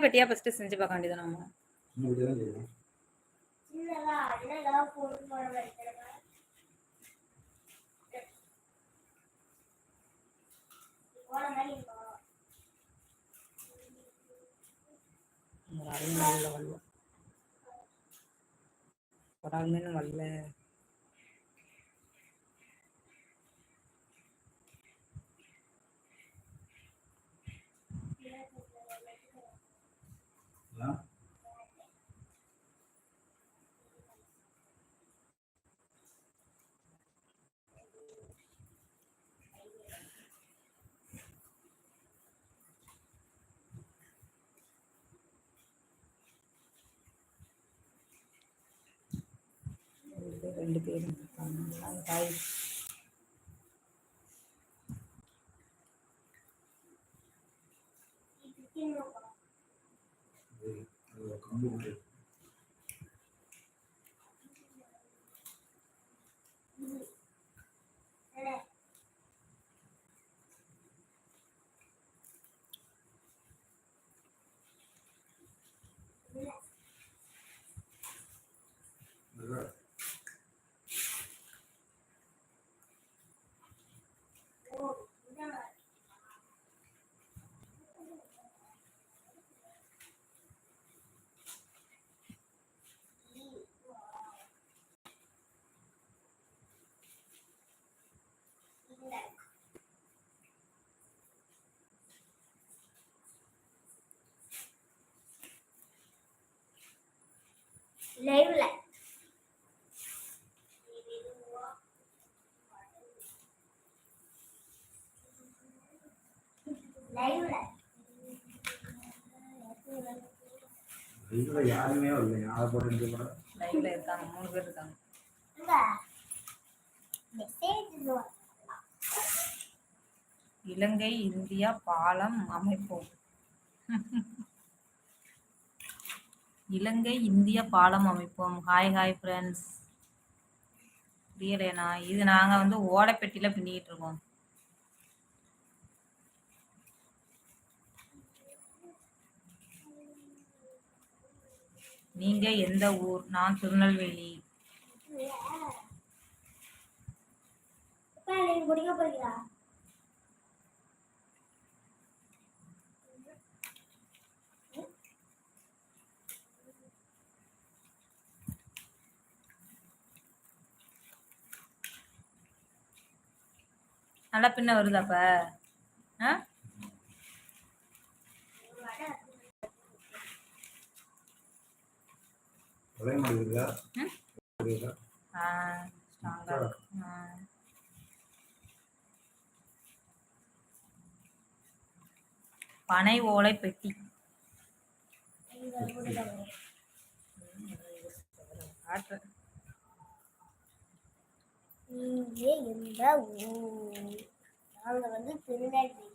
பெட்டியா first செஞ்சு பார்க்க வேண்டியது நம்ம இன்னும் இப்படி சின்னதா அண்ணலா போட்டு போட வைக்கிறேன் போன மாதிரி இருக்கும் ஒரு ஆள் நல்ல வரல ஒரு ஆள் மீன் வரல ஆ? இது ரெண்டு பேர் இருக்காங்க அது காய் இது லைவ்ல லைவ்ல யாருமே வரல. யாரை போட்டு கூட லைவ்ல இருக்காங்க. மூணு பேர் இருக்காங்க. இலங்கை இந்தியா பாலம் அமைப்போம் இலங்கை இந்திய பாலம் அமைப்போம். ஹாய் ஹாய் ஃப்ரெண்ட்ஸ் புரியலைண்ணா இது நாங்கள் வந்து ஓடைப்பெட்டியில் பின்னிக்கிட்டு இருக்கோம். நீங்க எந்த ஊர்? நான் திருநெல்வேலி. குடிக்க போறீங்களா? நல்லா பின்ன வருதாப்ப? ஆ? பனை ஓலை பெட்டி. காட்டுறேன் நீங்க எந்த ஊர். நாங்க வந்து திருநெல்வேலி.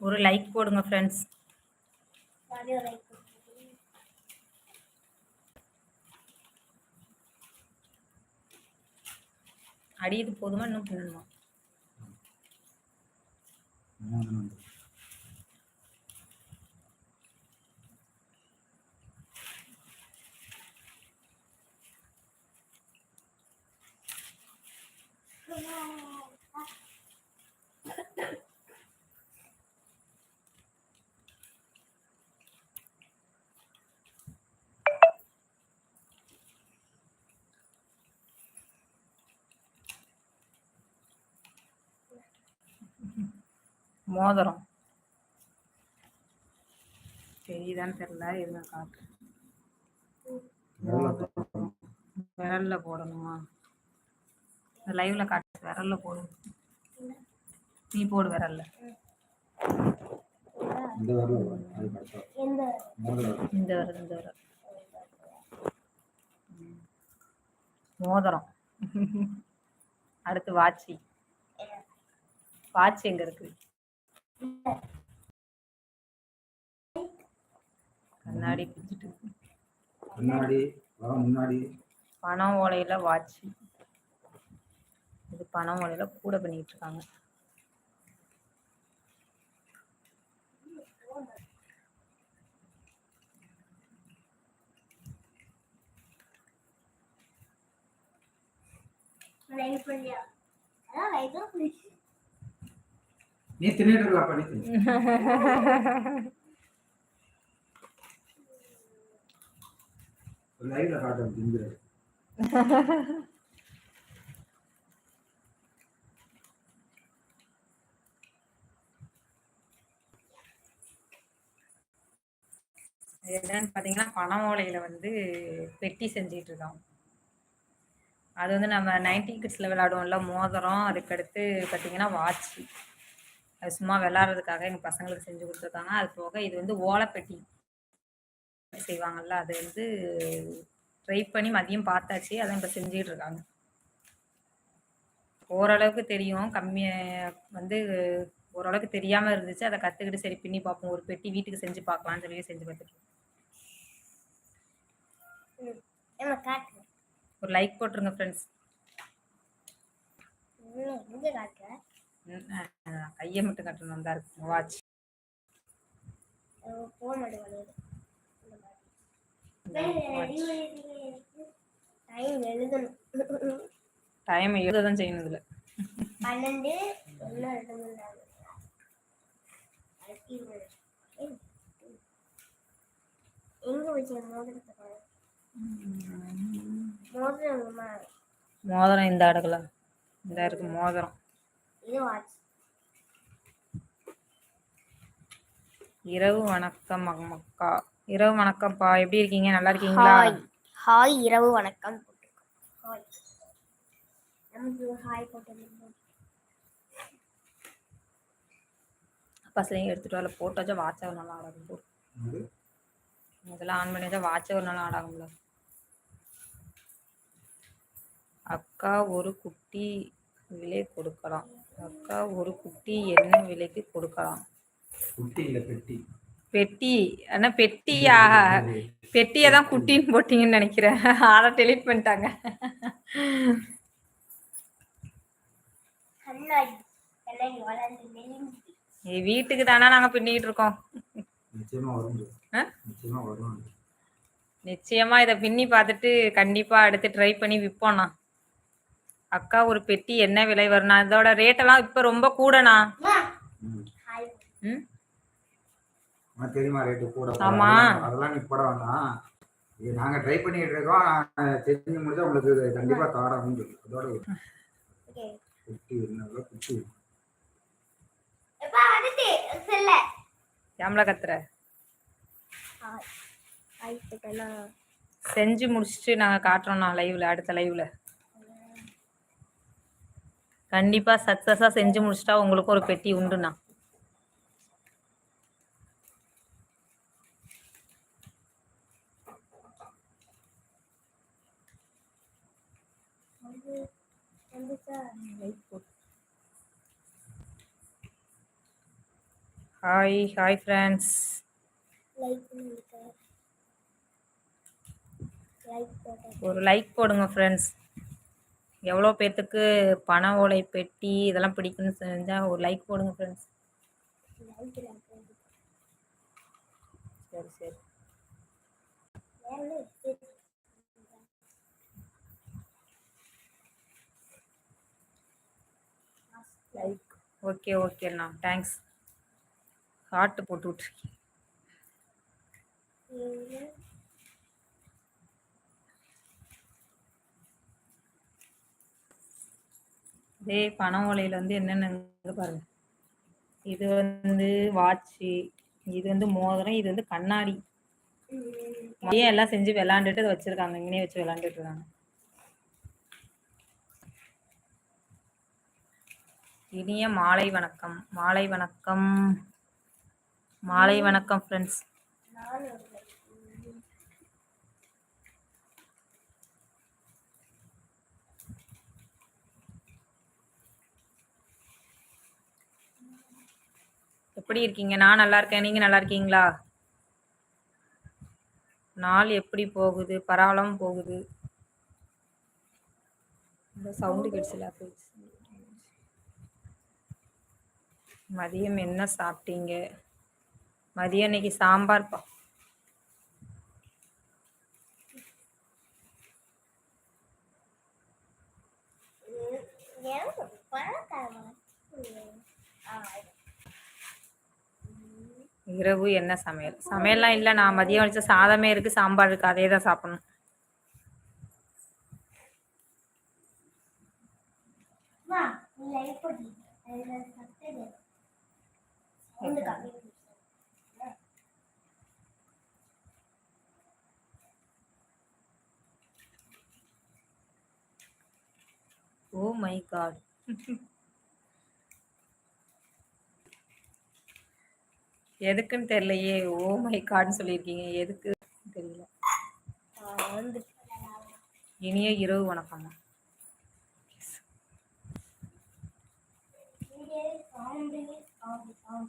ஒரு லைக் போடுங்க ஃப்ரெண்ட்ஸ் அடியது போதுமா இன்னும் பண்ணணுமா மூணு தினம் மோதிரம். தெரியுதான்னு தெரியல இருங்க காட்டு. விரல்ல போடணும். விரல்ல போடணுமா லைவ்ல காட்டு விரல்ல போடு. நீ போடு விரல்ல. இந்த வரல. இந்த விரல். மோதிரம். அடுத்து வாட்சி. வாட்ச் எங்க இருக்கு? கண்ணாடி பிச்சுட்டு இருக்கு. முன்னாடி வா முன்னாடி. பணம் ஓலையில வாட்சி. இது பணம் ஓலையில கூட பண்ணிட்டு இருக்காங்க. லைட் பண்ணியா? அதான் லைட் தான் நீ தின்னுட்டு படித்து லைவ்ல காட்டும் திங்குற என்னன்னு பார்த்தீங்கன்னா பணம் ஓலையில வந்து பெட்டி செஞ்சிட்டு இருக்கோம் அது வந்து நம்ம நைன்டி கிட்ஸில் விளையாடுவோம்ல மோதிரம் அதுக்கடுத்து பார்த்தீங்கன்னா வாட்ச். அது சும்மா விளாட்றதுக்காக எங்கள் பசங்களுக்கு செஞ்சு கொடுத்துருக்காங்க. அது போக இது வந்து ஓலைப்பெட்டி செய்வாங்கல்ல அது வந்து ட்ரை பண்ணி மதியம் பார்த்தாச்சு. அதான் இப்போ செஞ்சுட்டு இருக்காங்க. ஓரளவுக்கு தெரியும். கம்மியாக வந்து ஓரளவுக்கு தெரியாமல் இருந்துச்சு. அதை கற்றுக்கிட்டு சரி பின்னி பார்ப்போம். ஒரு பெட்டி வீட்டுக்கு செஞ்சு பார்க்கலாம்னு சொல்லி செஞ்சு காட்டு. ஒரு லைக் போட்டுருங்க ஃப்ரெண்ட்ஸ் கையை மட்டும் கட்டணும் தான் இருக்கு வாட்ச் டைம் எழுத தான் செய்யணும் இதில். பன்னெண்டு. மோதிரம் இந்த அடுக்கல இந்த இருக்கு மோதிரம் இது வாட்ச் இரவு வணக்கம் மக்கா இரவு வணக்கம்ப்பா. எப்படி இருக்கீங்க? நல்லா இருக்கீங்களா? ஹாய். ஹாய் இரவு வணக்கம். ஹாய். நமக்கு எடுத்துட்டு வரல. போட்டு வச்சா வாட்ச ஒரு நாள் ஆடாகும் போ அது இதெல்லாம் ஆன் பண்ணி வச்சா வாட்ச ஒரு நாள் ஆடாகும்ல அக்கா ஒரு குட்டி விலை கொடுக்கலாம். அக்கா ஒரு குட்டி என்ன விலைக்கு கொடுக்கலாம். பெட்டி. பெட்டி. ஆனா பெட்டியா பெட்டியை தான் குட்டின்னு போட்டீங்கன்னு நினைக்கிறேன். அதை டெலிட் பண்ணிட்டாங்க. வீட்டுக்கு தானே நாங்கள் பின்னிக்கிட்டு இருக்கோம். நிச்சயமா வரும் bro. ஆ? நிச்சயமா வரும் நிச்சயமா இதை பின்னி பார்த்துட்டு கண்டிப்பா அடுத்து ட்ரை பண்ணி விற்போண்ணா அக்கா ஒரு பெட்டி என்ன விலை வரும்ண்ணா இதோட ரேட்டெல்லாம் இப்போ ரொம்ப கூடண்ணா. தெரியுமா ரேட்டு கூட ஆமா. அதெல்லாம் அதெல்லாம் நீ போட வேண்டாம். இது நாங்க ட்ரை பண்ணிட்டு இருக்கோம். நான் செஞ்சு முடிஞ்சா உங்களுக்கு இது கண்டிப்பா தாட உண்டு அதோட ஓகே. குட்டி என்ன குட்டி. எப்பா வந்துட்டு. செல்ல. கேமரா கத்துற? செஞ்சு முடிச்சுட்டு நாங்கள் காட்டுறோம்ண்ணா லைவ்ல அடுத்த லைவ்ல கண்டிப்பா சக்ஸஸா செஞ்சு முடிச்சிட்டா உங்களுக்கு ஒரு பெட்டி உண்டுண்ணா வந்து வந்துச்சா ஹாய் ஹாய் ஃப்ரெண்ட்ஸ் ஒரு லைக் போடுங்க ஃப்ரெண்ட்ஸ் எவ்வளோ பேர்த்துக்கு பண ஓலை பெட்டி இதெல்லாம் பிடிக்குன்னு செஞ்சால் ஒரு லைக் போடுங்க ஃப்ரெண்ட்ஸ் சரி சரி வேற என்ன இருக்கு? லைக் ஓகே ஓகேண்ணா தேங்க்ஸ் ஹார்ட் போட்டு விட்ருக்கீங்க ஏழு இதே பண ஓலையில் வந்து என்னென்ன பாருங்க. இது வந்து வாட்சு இது வந்து மோதிரம் இது வந்து கண்ணாடி. எல்லாம் செஞ்சு விளாண்டுட்டு அதை வச்சிருக்காங்க? இங்கனே வச்சு விளாண்டுட்டு இருக்காங்க. இனிய மாலை வணக்கம். மாலை வணக்கம். மாலை வணக்கம் ஃப்ரெண்ட்ஸ் எப்படி இருக்கீங்க? நான் நல்லா இருக்கேன். நீங்க நல்லா இருக்கீங்களா? நாள் எப்படி போகுது? பரவலம் போகுது. இந்த சவுண்டு கிடைச்சல போயிடுச்சு மதியம் என்ன சாப்பிட்டீங்க? மதியம் இன்னைக்கு சாம்பார் பா இரவு என்ன சமையல்? சமையல்லாம் இல்லை நான் மதியம் வச்ச சாதமே இருக்கு சாம்பார் இருக்கு அதே தான் சாப்பிடணும். லைட் அதுல சத்தம் சவுண்ட் கம்மி பண்ணு. ஓ மை காட் எதுக்குன்னு தெரியலையே. ஓ மை காட்னு சொல்லியிருக்கீங்க. எதுக்கு தெரியல. இனிய இரவு வணக்கம் இங்கே sound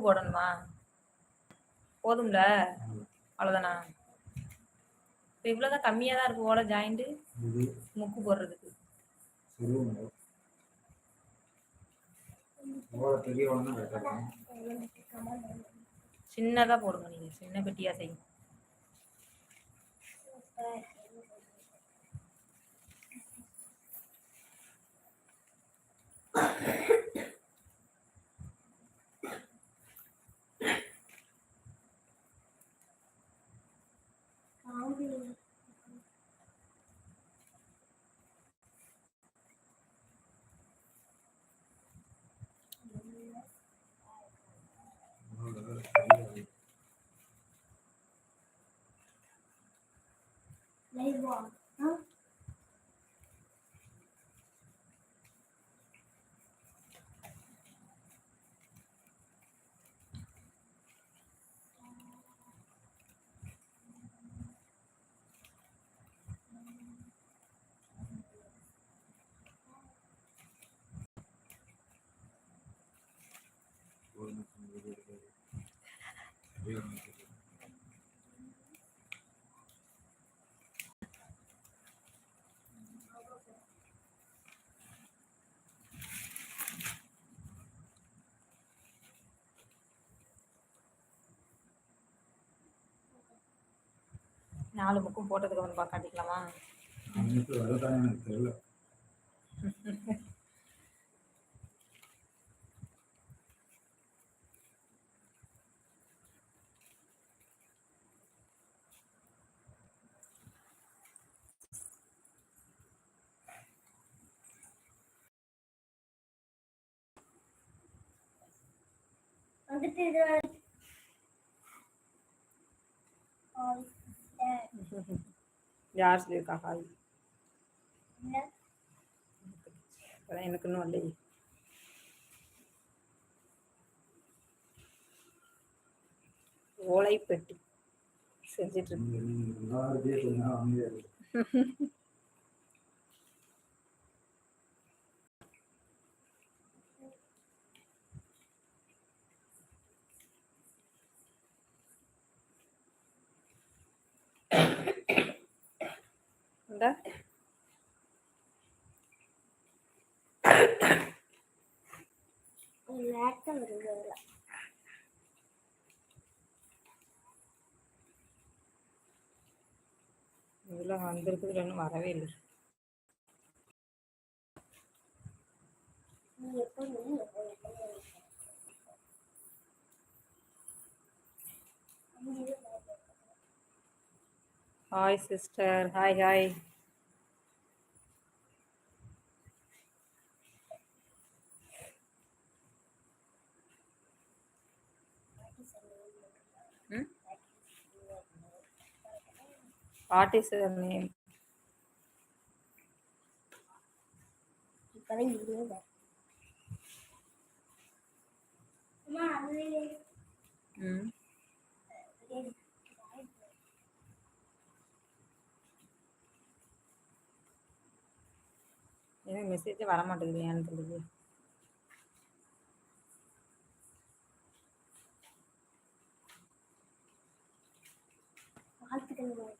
முக்கு போடணுமா? போதும்ல? அவ்வளோதானா இப்போ இவ்வளோதான் கம்மியாக தான் இருக்கு ஓலை ஜாயிண்ட்டு இது முக்கு போடுறதுக்கு. சின்னதாக போடுங்க நீங்கள் சின்ன பெட்டியாக We. நாலு புக்கும் போட்டதுக்கு அப்புறம் பார்க்க காட்டிக்கலாமா அன்னைக்கு வரதானே எனக்கு தெரியல. வந்துட்டு இது யார் சொல்லியிருக்கா? ஹாய் எனக்கு இன்னும் இல்லையே ஓலை பெட்டி செஞ்சிட்டு இருக்கு. இருந்தா நேரத்தை வருவாங்களா இதெல்லாம் வந்திருக்குது ஒன்றும் வரவே இல்லை. Hi sister hi hi what is your name எனக்கு மெசேஜே வர மாட்டேங்குது ஏன்னு தெரியல வாழ்த்துக்கள்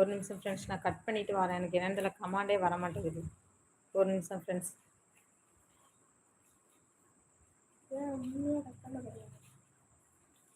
ஒரு நிமிஷம் ஃப்ரெண்ட்ஸ் நான் கட் பண்ணிட்டு வரேன். எனக்கு என்னன்னு கமாண்டே வர மாட்டேங்குது ஒரு நிமிஷம் ஃப்ரெண்ட்ஸ்